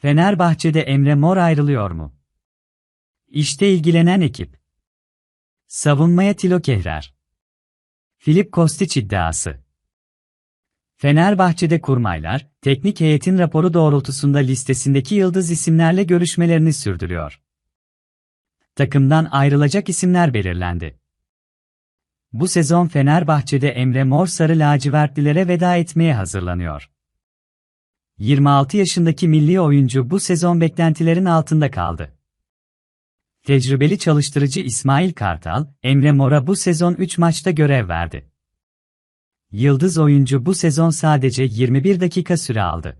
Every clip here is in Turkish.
Fenerbahçe'de Emre Mor ayrılıyor mu? İşte ilgilenen ekip. Savunmaya Tilo Kehrer. Filip Kostić iddiası. Fenerbahçe'de kurmaylar, teknik heyetin raporu doğrultusunda listesindeki yıldız isimlerle görüşmelerini sürdürüyor. Takımdan ayrılacak isimler belirlendi. Bu sezon Fenerbahçe'de Emre Mor Sarı lacivertlilere veda etmeye hazırlanıyor. 26 yaşındaki milli oyuncu bu sezon beklentilerin altında kaldı. Tecrübeli çalıştırıcı İsmail Kartal, Emre Mor'a bu sezon 3 maçta görev verdi. Yıldız oyuncu bu sezon sadece 21 dakika süre aldı.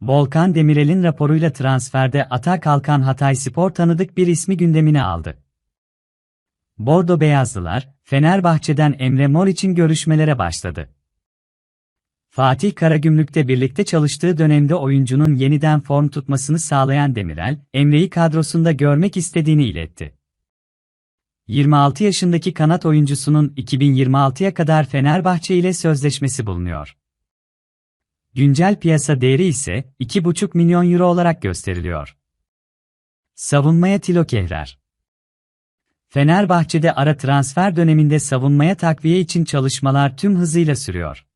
Volkan Demirel'in raporuyla transferde ata kalkan Hatay Spor tanıdık bir ismi gündemine aldı. Bordo Beyazlılar, Fenerbahçe'den Emre Mor için görüşmelere başladı. Fatih Karagümrük'te birlikte çalıştığı dönemde oyuncunun yeniden form tutmasını sağlayan Demirel, Emre'yi kadrosunda görmek istediğini iletti. 26 yaşındaki kanat oyuncusunun 2026'ya kadar Fenerbahçe ile sözleşmesi bulunuyor. Güncel piyasa değeri ise 2,5 milyon euro olarak gösteriliyor. Savunmaya Tilo Kehrer Fenerbahçe'de ara transfer döneminde savunmaya takviye için çalışmalar tüm hızıyla sürüyor.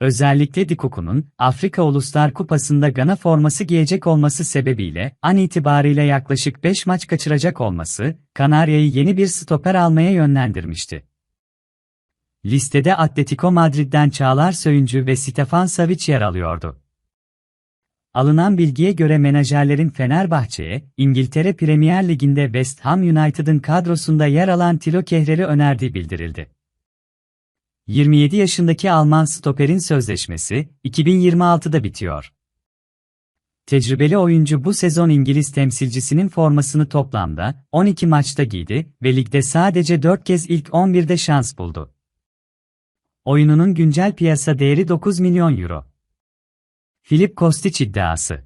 Özellikle Dikuku'nun Afrika Uluslar Kupası'nda Gana forması giyecek olması sebebiyle an itibariyle yaklaşık 5 maç kaçıracak olması, Kanarya'yı yeni bir stoper almaya yönlendirmişti. Listede Atletico Madrid'den Çağlar Söyüncü ve Stefan Savic yer alıyordu. Alınan bilgiye göre menajerlerin Fenerbahçe'ye, İngiltere Premier Ligi'nde West Ham United'ın kadrosunda yer alan Tilo Kehrer'i önerdiği bildirildi. 27 yaşındaki Alman stoperin sözleşmesi 2026'da bitiyor. Tecrübeli oyuncu bu sezon İngiliz temsilcisinin formasını toplamda 12 maçta giydi ve ligde sadece 4 kez ilk 11'de şans buldu. Oyununun güncel piyasa değeri 9 milyon euro. Filip Kostić iddiası.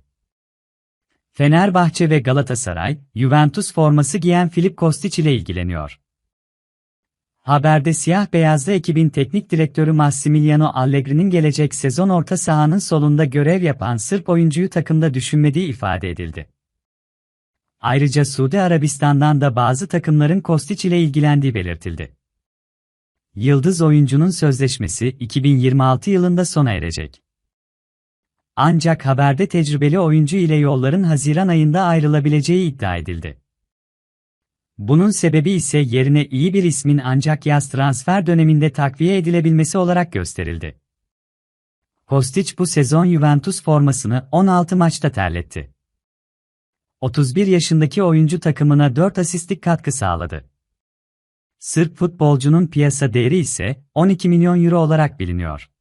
Fenerbahçe ve Galatasaray, Juventus forması giyen Filip Kostić ile ilgileniyor. Haberde siyah beyazlı ekibin teknik direktörü Massimiliano Allegri'nin gelecek sezon orta sahanın solunda görev yapan Sırp oyuncuyu takımda düşünmediği ifade edildi. Ayrıca Suudi Arabistan'dan da bazı takımların Kostić ile ilgilendiği belirtildi. Yıldız oyuncunun sözleşmesi 2026 yılında sona erecek. Ancak haberde tecrübeli oyuncu ile yolların Haziran ayında ayrılabileceği iddia edildi. Bunun sebebi ise yerine iyi bir ismin ancak yaz transfer döneminde takviye edilebilmesi olarak gösterildi. Kostic bu sezon Juventus formasını 16 maçta terletti. 31 yaşındaki oyuncu takımına 4 asistlik katkı sağladı. Sırp futbolcunun piyasa değeri ise 12 milyon euro olarak biliniyor.